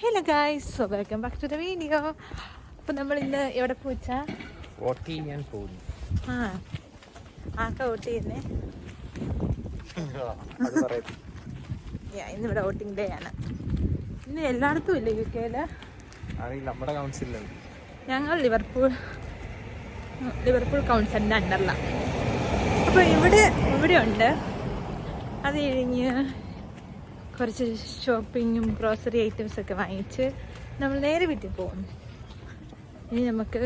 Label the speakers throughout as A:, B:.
A: Hello guys welcome back to the video അപ്പോൾ നമ്മൾ ഇന്ന് എവിടെ പോച്ചാ
B: വോട്ട് ചെയ്യാൻ പോകുന്നു
A: ആ ആക്ക വോട്ട് ചെയ്യുന്നേ ഇന്ന് ഇവിടെ വോട്ടിംഗ് ഡേ ആണ്. ഇന്ന് എല്ലായിടത്തും ഇല്ല യു
B: ആണെങ്കിൽ നമ്മുടെ കൗൺസിലുണ്ട്
A: ഞങ്ങൾ ലിവർപൂൾ ലിവർപൂൾ കൗൺസിലിന്റെ അണ്ടറിലാണ് അപ്പോൾ ഇവിടെ ഇവിടെ ഉണ്ട് അത് കഴിഞ്ഞ് കുറച്ച് ഷോപ്പിങ്ങും ഗ്രോസറി ഐറ്റംസ് ഒക്കെ വാങ്ങിച്ച് നമ്മൾ നേരെ വീട്ടിൽ പോകും ഇനി നമുക്ക്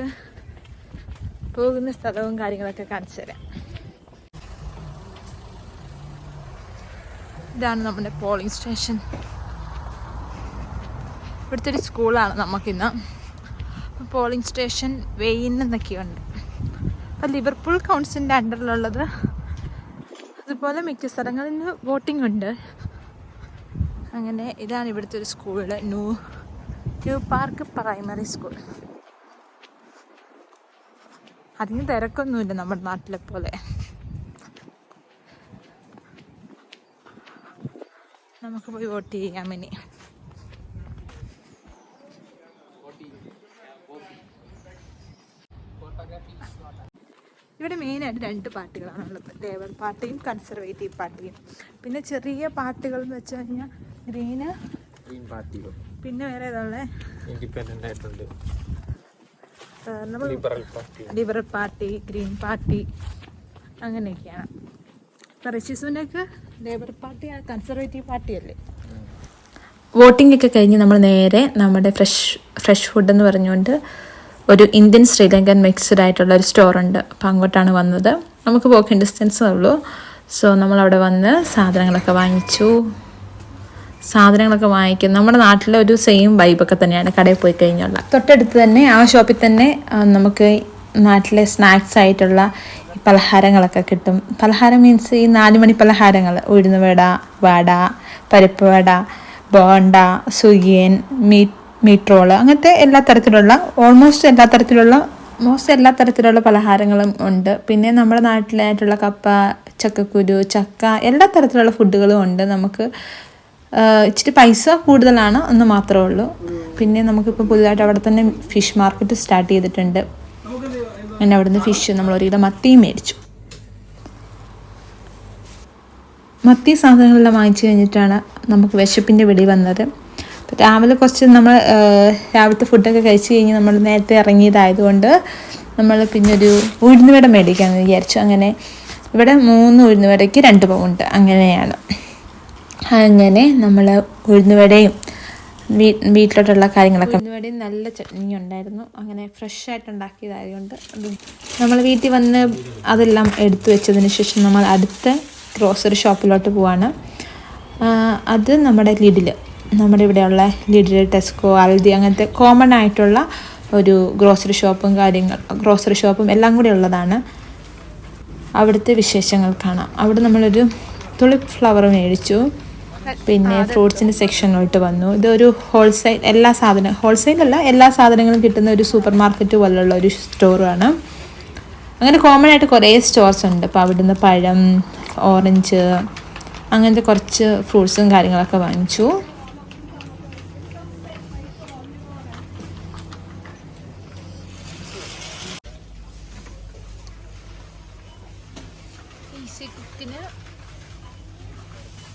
A: പോകുന്ന സ്ഥലവും കാര്യങ്ങളൊക്കെ കാണിച്ചു തരാം. ഇതാണ് നമ്മുടെ പോളിംഗ് സ്റ്റേഷൻ ഇവിടുത്തെ ഒരു സ്കൂളാണ് നമുക്കിന്ന്. പോളിംഗ് സ്റ്റേഷൻ വെയിൻ എന്നൊക്കെയുണ്ട്. അപ്പോൾ ലിവർപൂൾ കൗൺസിലിന്റെ അണ്ടറിലുള്ളത് അതുപോലെ മിക്ക സ്ഥലങ്ങളിൽ വോട്ടിംഗ് ഉണ്ട്. അങ്ങനെ ഇതാണ് ഇവിടുത്തെ ഒരു school new new park primary school. അധികം തിരക്കൊന്നുമില്ല നമ്മുടെ നാട്ടിലെ പോലെ. നമുക്ക് പോയി വോട്ട് ചെയ്യാം ഇനി. ഇവിടെ മെയിനായിട്ട് രണ്ട് പാർട്ടികളാണ് ഉള്ളത് ലേബർ പാർട്ടിയും കൺസർവേറ്റീവ് പാർട്ടിയും പിന്നെ ചെറിയ പാർട്ടികൾ എന്ന് വെച്ച് കഴിഞ്ഞാൽ ഗ്രീന്
B: ഗ്രീൻ പാർട്ടിയോ
A: പിന്നെ വേറെ ഏതാണുള്ളത്
B: ഇൻഡിപെൻഡന്റ് ആയിട്ടുണ്ട്. Liberal party
A: liberal party green party അങ്ങനെയൊക്കെയാണ്. റഷ്യസുനൊക്കെ ലേബർ പാർട്ടി കൺസർവേറ്റീവ് പാർട്ടിയല്ലേ
C: വോട്ടിംഗ് ഒക്കെ കഴിഞ്ഞ് നമ്മൾ നേരെ നമ്മുടെ ഫ്രഷ് ഫ്രഷ് ഫുഡ് എന്ന് പറഞ്ഞുകൊണ്ട് ഒരു ഇന്ത്യൻ ശ്രീലങ്കൻ മിക്സ്ഡ് ആയിട്ടുള്ള ഒരു സ്റ്റോർ ഉണ്ട്. അപ്പോൾ അങ്ങോട്ടാണ് വന്നത്. നമുക്ക് വോക്കിംഗ് ഡിസ്റ്റൻസേ ഉള്ളൂ. സോ നമ്മൾ അവിടെ വന്ന് സാധനങ്ങളൊക്കെ വാങ്ങിച്ചു. സാധനങ്ങളൊക്കെ വാങ്ങിക്കും. നമ്മുടെ നാട്ടിലെ ഒരു സെയിം വൈബൊക്കെ തന്നെയാണ് കടയിൽ പോയി കഴിഞ്ഞുള്ള. തൊട്ടടുത്ത് തന്നെ ആ ഷോപ്പിൽ തന്നെ നമുക്ക് നാട്ടിലെ സ്നാക്സ് ആയിട്ടുള്ള പലഹാരങ്ങളൊക്കെ കിട്ടും. പലഹാരം മീൻസ് ഈ നാലുമണി പലഹാരങ്ങൾ. ഉഴുന്നുവട വട പരിപ്പ് വട ബോണ്ട സുഗിയൻ മീറ്റ് റോൾ അങ്ങനത്തെ എല്ലാ തരത്തിലുള്ള ഓൾമോസ്റ്റ് എല്ലാ തരത്തിലുള്ള മോസ്റ്റ് എല്ലാ തരത്തിലുള്ള പലഹാരങ്ങളും ഉണ്ട്. പിന്നെ നമ്മുടെ നാട്ടിലായിട്ടുള്ള കപ്പ ചക്കക്കുരു ചക്ക എല്ലാ തരത്തിലുള്ള ഫുഡുകളും ഉണ്ട്. നമുക്ക് ഇച്ചിരി പൈസ കൂടുതലാണ് എന്ന് മാത്രമേ ഉള്ളൂ. പിന്നെ നമുക്കിപ്പോൾ പുതുതായിട്ട് അവിടെ തന്നെ ഫിഷ് മാർക്കറ്റ് സ്റ്റാർട്ട് ചെയ്തിട്ടുണ്ട്. അങ്ങനെ അവിടുന്ന് ഫിഷ് നമ്മൾ ഒരു കിലോ മത്തിയും മേടിച്ചു. മത്തി സാധനങ്ങളെല്ലാം വാങ്ങിച്ചു കഴിഞ്ഞിട്ടാണ് നമുക്ക് വിശപ്പിന്റെ വെളി വന്നത്. രാവിലെ കുറച്ച് നമ്മൾ രാവിലത്തെ ഫുഡൊക്കെ കഴിച്ച് കഴിഞ്ഞ് നമ്മൾ നേരത്തെ ഇറങ്ങിയതായതുകൊണ്ട് നമ്മൾ പിന്നെ ഒരു ഉഴുന്നുവട മേടിക്കാമെന്ന് വിചാരിച്ചു. അങ്ങനെ ഇവിടെ മൂന്ന് ഉഴുന്നുവടയ്ക്ക് രണ്ട് പൗണ്ട് അങ്ങനെയാണ്. അങ്ങനെ നമ്മൾ ഉഴുന്നുവടയും വീട്ടിലോട്ടുള്ള കാര്യങ്ങളൊക്കെ. ഉഴുന്നുവടയും നല്ല ചട്നി ഉണ്ടായിരുന്നു അങ്ങനെ ഫ്രഷ് ആയിട്ട് ഉണ്ടാക്കിയതായതുകൊണ്ട് നമ്മൾ വീട്ടിൽ വന്ന് അതെല്ലാം എടുത്തു വെച്ചതിന് ശേഷം നമ്മൾ അടുത്ത ഗ്രോസറി ഷോപ്പിലോട്ട് പോവാണ്. അത് നമ്മുടെ ലിഡിൽ നമ്മുടെ ഇവിടെയുള്ള ലിഡിൽ ടെസ്കോ അൽദി അങ്ങനത്തെ കോമൺ ആയിട്ടുള്ള ഒരു ഗ്രോസറി ഷോപ്പും കാര്യങ്ങൾ ഗ്രോസറി ഷോപ്പും എല്ലാം കൂടി ഉള്ളതാണ്. അവിടുത്തെ വിശേഷങ്ങൾ കാണാം. അവിടെ നമ്മളൊരു തുളിപ്പ് ഫ്ലവർ മേടിച്ചു. പിന്നെ ഫ്രൂട്ട്സിന്റെ സെക്ഷനിലോട്ട് വന്നു. ഇതൊരു ഹോൾസെയിൽ എല്ലാ സാധനം ഹോൾസെയിലല്ല എല്ലാ സാധനങ്ങളും കിട്ടുന്ന ഒരു സൂപ്പർ മാർക്കറ്റ് പോലുള്ള ഒരു സ്റ്റോറാണ് അങ്ങനെ കോമൺ ആയിട്ട് കുറേ സ്റ്റോർസ് ഉണ്ട്. അപ്പോൾ അവിടുന്ന് പഴം ഓറഞ്ച് അങ്ങനത്തെ കുറച്ച് ഫ്രൂട്ട്സും കാര്യങ്ങളൊക്കെ വാങ്ങിച്ചു.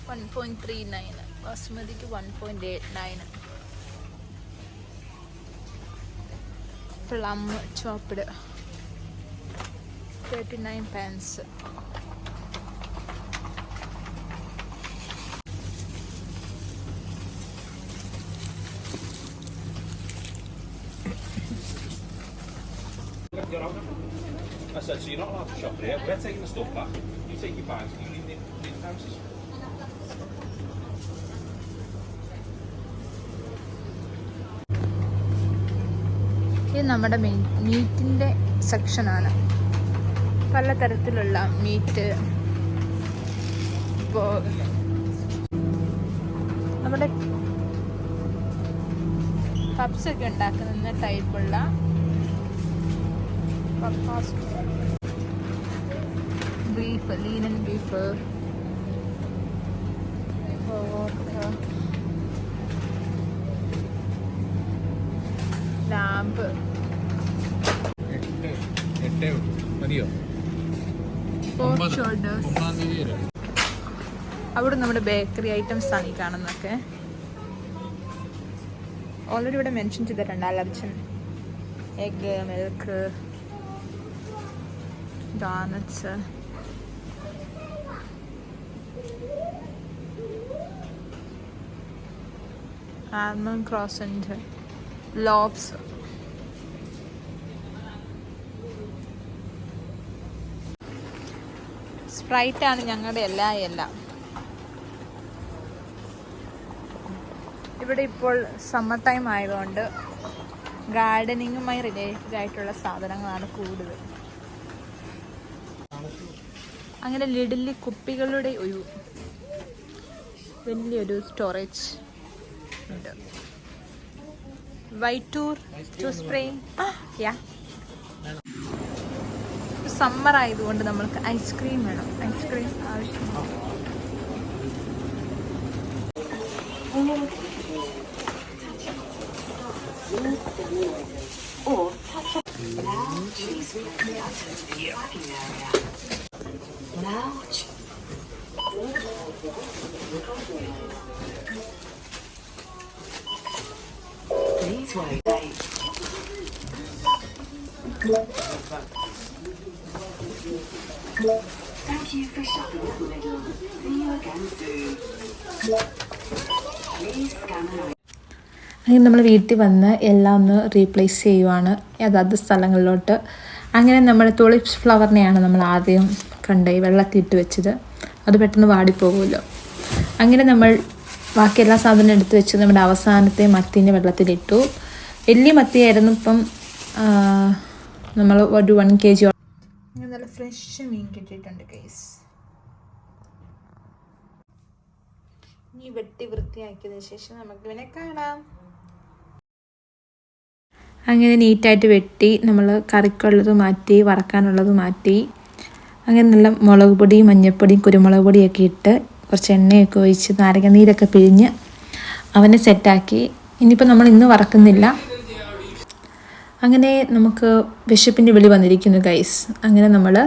A: One point three nine ബാസ്മതിക്ക് one point eight nine plum chopped thirty nine pans
D: I said, so you're not allowed to shop here. We're taking the stuff back. You take your bags, you leave the, leave the premises.
A: ഇത് നമ്മുടെ മീറ്റിന്റെ സെക്ഷനാണ്. പലതരത്തിലുള്ള meet നമ്മുടെ ഒക്കെ ഉണ്ടാക്കുന്ന ടൈപ്പുള്ള beef ലീനൻ beef
C: lamb.
B: ഉള്ളൂ മതിയോ?
C: ഫോർ
B: ഒമ്പതാം. തീയതി വരെ.
C: അവിടെ നമ്മുടെ ബേക്കറി ഐറ്റംസ് ആണ് ഈ കാണുന്നൊക്കെ ഓൾറെഡി ഇവിടെ മെൻഷൻ ചെയ്തിട്ടുണ്ട്. Allergen egg milk donuts almond croissant loaves Sprite ആണ് ഞങ്ങളുടെ എല്ലാ എല്ലാം. ഇവിടെ ഇപ്പോൾ സമ്മർ ടൈം ആയതുകൊണ്ട് ഗാർഡനിങ്ങുമായി റിലേറ്റഡ് ആയിട്ടുള്ള സാധനങ്ങളാണ് കൂടുതൽ. അങ്ങനെ ലിഡിലി കുപ്പികളുടെ ഒരു വലിയൊരു സ്റ്റോറേജ് ഉണ്ട്. വൈറ്റൂർ ടു സ്പ്രേ യാ സമ്മർ ആയതുകൊണ്ട് നമ്മൾക്ക് ഐസ്ക്രീം വേണം. ഐസ്ക്രീം ആവശ്യമാണ്.
E: Please wait.
F: അങ്ങനെ നമ്മൾ വീട്ടിൽ വന്ന് എല്ലാം ഒന്ന് റീപ്ലേസ് ചെയ്യുവാണ്. അതാത് സ്ഥലങ്ങളിലോട്ട്. അങ്ങനെ നമ്മൾ തുളിപ്സ് ഫ്ലവറിനെയാണ് നമ്മൾ ആദ്യം കണ്ട വെള്ളത്തിയിട്ട് വെച്ചത്. അത് പെട്ടെന്ന് വാടിപ്പോകുമല്ലോ. അങ്ങനെ നമ്മൾ ബാക്കി എല്ലാ സാധനവും എടുത്ത് വെച്ച് നമ്മുടെ അവസാനത്തെ മത്തീന്റെ വെള്ളത്തിലിട്ടു വലിയ മത്തിയായിരുന്നു ഇപ്പം നമ്മൾ ഒരു വൺ കെ ജി
C: നല്ല ഫ്രഷ് മീൻ കിട്ടിയിട്ടുണ്ട് കേസ് ഇനി വെട്ടി വൃത്തിയാക്കിയതിന് ശേഷം നമുക്ക് ഇവനെ കാണാം.
F: അങ്ങനെ നീറ്റായിട്ട് വെട്ടി നമ്മൾ കറിക്കുള്ളത് മാറ്റി വറക്കാനുള്ളത് മാറ്റി. അങ്ങനെ നല്ല മുളക് പൊടിയും മഞ്ഞൾപ്പൊടി കുരുമുളക് പൊടിയൊക്കെ ഇട്ട് കുറച്ച് എണ്ണയൊക്കെ ഒഴിച്ച് നാരങ്ങ നീരൊക്കെ പിഴിഞ്ഞ് അവനെ സെറ്റാക്കി. ഇനിയിപ്പോൾ നമ്മൾ ഇന്ന് വറക്കുന്നില്ല. അങ്ങനെ നമുക്ക് വിശപ്പിന്റെ വിളി വന്നിരിക്കുന്നു ഗൈസ് അങ്ങനെ നമ്മൾ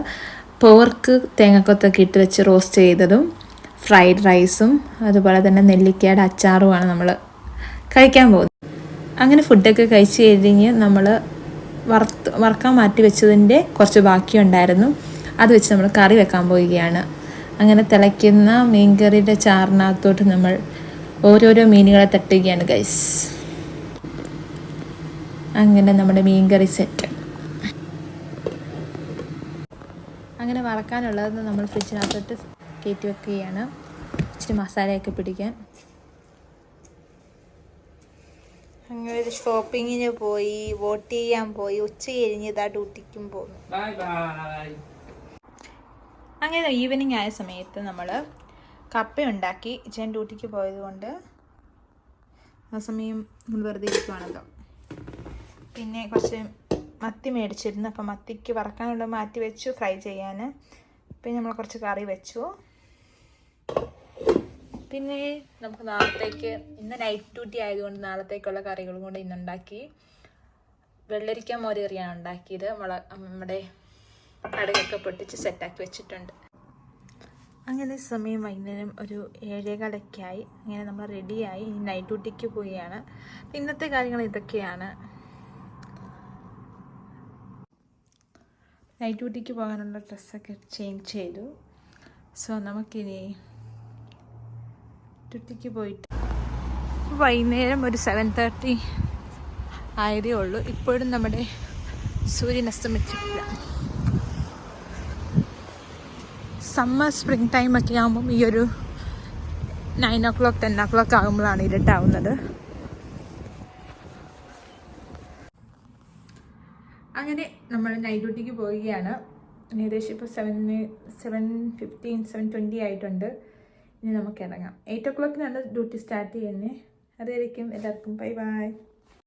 F: പോർക്ക് തേങ്ങക്കൊത്തൊക്കെ ഇട്ട് വെച്ച് റോസ്റ്റ് ചെയ്തതും ഫ്രൈഡ് റൈസും അതുപോലെ തന്നെ നെല്ലിക്കയുടെ അച്ചാറുമാണ് നമ്മൾ കഴിക്കാൻ പോകുന്നത്. അങ്ങനെ ഫുഡൊക്കെ കഴിച്ച് കഴിഞ്ഞ് നമ്മൾ വറുത്ത് വറക്കാൻ മാറ്റി വെച്ചതിന്റെ കുറച്ച് ബാക്കിയുണ്ടായിരുന്നു അത് വെച്ച് നമ്മൾ കറി വെക്കാൻ പോവുകയാണ്. അങ്ങനെ തിളയ്ക്കുന്ന മീൻകറിയുടെ ചാറിനകത്തോട്ട് നമ്മൾ ഓരോരോ മീനുകളെ തട്ടുകയാണ് ഗൈസ് അങ്ങനെ നമ്മുടെ മീൻകറി സെറ്റ് അങ്ങനെ വറക്കാനുള്ളത് നമ്മൾ ഫ്രിഡ്ജിനകത്തോട്ട് കയറ്റി വെക്കുകയാണ്. ഇച്ചിരി മസാലയൊക്കെ പിടിക്കാൻ.
C: അങ്ങനെ ഒരു ഷോപ്പിങ്ങിന് പോയി വോട്ട് ചെയ്യാൻ പോയി ഉച്ച കഴിഞ്ഞ് ഇതാ ഡ്യൂട്ടിക്കും
B: ബൈ
C: അങ്ങനെ ഈവനിങ് ആയ സമയത്ത് നമ്മൾ കപ്പ ഉണ്ടാക്കി ഞാൻ ഡ്യൂട്ടിക്ക് പോയതുകൊണ്ട് ആ സമയം നമ്മൾ വെറുതെ ഇരിക്കുവാണല്ലോ. പിന്നെ കുറച്ച് മത്തി മേടിച്ചിരുന്നു. അപ്പം മത്തിക്ക് വറക്കാനുള്ള മാറ്റി വെച്ചു ഫ്രൈ ചെയ്യാൻ പിന്നെ നമ്മൾ കുറച്ച് കറി വെച്ചു. പിന്നെ നമുക്ക് നാളത്തേക്ക് ഇന്ന് നൈറ്റ് ഡ്യൂട്ടി ആയതുകൊണ്ട് നാളത്തേക്കുള്ള കറികളും കൂടെ ഇന്നുണ്ടാക്കി. വെള്ളരിക്ക മോരേറിയാണ് ഉണ്ടാക്കിയത്. മുള നമ്മുടെ കടുകൊക്കെ പൊട്ടിച്ച് സെറ്റാക്കി വെച്ചിട്ടുണ്ട്. അങ്ങനെ സമയം വൈകുന്നേരം ഒരു ഏഴേകാലൊക്കെ ആയി അങ്ങനെ നമ്മൾ റെഡിയായി ഇനി നൈറ്റ് ഡ്യൂട്ടിക്ക് പോവുകയാണ്. ഇന്നത്തെ കാര്യങ്ങൾ ഇതൊക്കെയാണ്. നൈറ്റ് ഡ്യൂട്ടിക്ക് പോകാനുള്ള ഡ്രസ്സൊക്കെ ചേഞ്ച് ചെയ്തു. സോ നമുക്കിനി ഡ്യൂട്ടിക്ക് പോയിട്ട്. വൈകുന്നേരം ഒരു സെവൻ തേർട്ടി ആയതേ ഉള്ളൂ. ഇപ്പോഴും നമ്മുടെ സൂര്യൻ അസ്തമിച്ചിട്ടില്ല. സമ്മർ സ്പ്രിങ് ടൈം ഒക്കെ ആകുമ്പം ഈ ഒരു nine o'clock ten o'clock ആകുമ്പോഴാണ് ഇരുട്ടാവുന്നത്. അങ്ങനെ നമ്മൾ നൈറ്റ് ഡ്യൂട്ടിക്ക് പോവുകയാണ്. ഏകദേശം ഇപ്പോൾ seven seven fifteen seven twenty ആയിട്ടുണ്ട്. ഇനി നമുക്ക് ഇറങ്ങാം. എയ്റ്റ് ഒ ക്ലോക്കിനാണ് ഡ്യൂട്ടി സ്റ്റാർട്ട് ചെയ്യുന്നത് അതായിരിക്കും എല്ലാവർക്കും. Bye bye